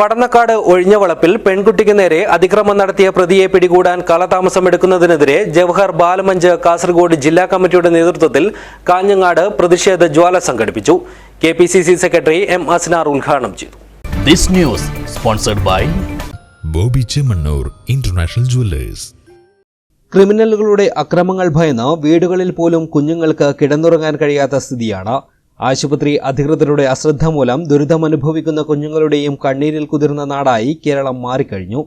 പടന്നക്കാട് ഒഴിഞ്ഞ വളപ്പിൽ പെൺകുട്ടിക്ക് നേരെ അതിക്രമം നടത്തിയ പ്രതിയെ പിടികൂടാൻ കാലതാമസമെടുക്കുന്നതിനെതിരെ ജവഹർ ബാലമഞ്ച് കാസർഗോഡ് ജില്ലാ കമ്മിറ്റിയുടെ നേതൃത്വത്തിൽ കാഞ്ഞങ്ങാട് പ്രതിഷേധ ജ്വാല സംഘടിപ്പിച്ചു. K P C C secretary M Asnar ഉദ്ഘാടനം ചെയ്തു. This news sponsored by Bobby Chemmanur international jewellers. ക്രിമിനലുകളുടെ അക്രമങ്ങൾ ഭയന്ന് വീടുകളിൽ പോലും കുഞ്ഞുങ്ങൾക്ക് കിടന്നുറങ്ങാൻ കഴിയാത്ത സ്ഥിതിയാണ്. ആശുപത്രി അധികൃതരുടെ അശ്രദ്ധ മൂലം ദുരിതമനുഭവിക്കുന്ന കുഞ്ഞുങ്ങളുടെയും കണ്ണീരിൽ കുതിർന്ന നാടായി കേരളം മാറിക്കഴിഞ്ഞു.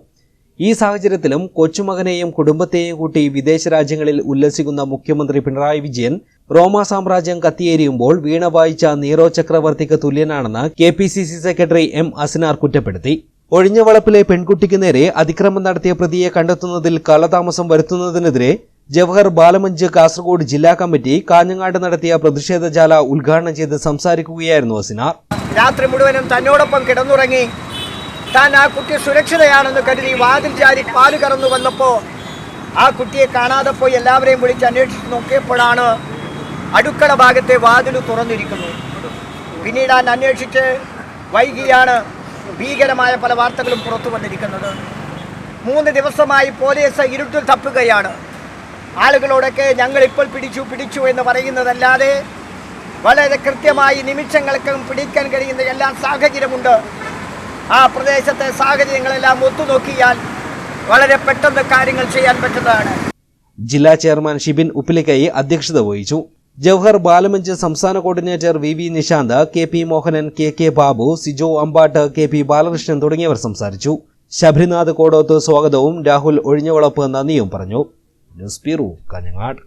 ഈ സാഹചര്യത്തിലും കൊച്ചുമകനെയും കുടുംബത്തെയും കൂട്ടി വിദേശ രാജ്യങ്ങളിൽ ഉല്ലസിക്കുന്ന മുഖ്യമന്ത്രി പിണറായി വിജയൻ റോമാ സാമ്രാജ്യം കത്തിയേരിയുമ്പോൾ വീണ വായിച്ച നീറോ ചക്രവർത്തിക്ക് തുല്യനാണെന്ന് K P C C secretary M Asinar കുറ്റപ്പെടുത്തി. ഒഴിഞ്ഞവളപ്പിലെ പെൺകുട്ടിക്ക് നേരെ അതിക്രമം നടത്തിയ പ്രതിയെ കണ്ടെത്തുന്നതിൽ കാലതാമസം വരുത്തുന്നതിനെതിരെ ജവഹർ ബാലമഞ്ച് കാസർഗോഡ് ജില്ലാ കമ്മിറ്റി കാഞ്ഞങ്ങാട് നടത്തിയ പ്രതിഷേധജാല ഉദ്ഘാടനം ചെയ്ത് സംസാരിക്കുകയായിരുന്നു അസിനാർ. രാത്രി മുഴുവനും തന്നോടൊപ്പം കിടന്നുറങ്ങി താൻ ആ കുട്ടി സുരക്ഷിതയാണെന്ന് കരുതി വാതിൽ ചാരി പാൽ കറന്നു വന്നപ്പോൾ ആ കുട്ടിയെ കാണാതെ പോയി എല്ലാവരെയും വിളിച്ച് അന്വേഷിച്ച് നോക്കിയപ്പോഴാണ് അടുക്കള ഭാഗത്തെ വാതിൽ തുറന്നിരിക്കുന്നു പിന്നീട് അന്വേഷിച്ച് വൈകിയാണ് ഭീകരമായ പല വാർത്തകളും പുറത്തു വന്നിരിക്കുന്നത്. മൂന്ന് ദിവസമായി പോലീസ് ഇരുട്ടിൽ തപ്പുകയാണ്. ആളുകളോടൊക്കെ ഞങ്ങൾ ഇപ്പോൾ പിടിച്ചു പിടിച്ചു എന്ന് പറയുന്നതല്ലാതെ വളരെ കൃത്യമായി നിമിഷങ്ങൾക്കും പിടിക്കാൻ കഴിയുന്ന എല്ലാ സാഹചര്യമുണ്ട്. ആ പ്രദേശത്തെ സാഹചര്യങ്ങളെല്ലാം ഒത്തുനോക്കിയാൽ വളരെ പെട്ടെന്ന് കാര്യങ്ങൾ ചെയ്യാൻ പറ്റുന്നതാണ്. ജില്ലാ ചെയർമാൻ ഷിബിൻ ഉപ്പിലിക്കൈ അധ്യക്ഷത വഹിച്ചു. ജവഹർ ബാലമഞ്ച് സംസ്ഥാന coordinator V V Nishanth K P Mohanan K K Babu Sijo Ambatt K P Balakrishnan തുടങ്ങിയവർ സംസാരിച്ചു. ശബരിനാഥ് കോടോത്ത് സ്വാഗതവും രാഹുൽ ഒഴിഞ്ഞവളപ്പ് നന്ദിയും പറഞ്ഞു. News bureau Kanhangad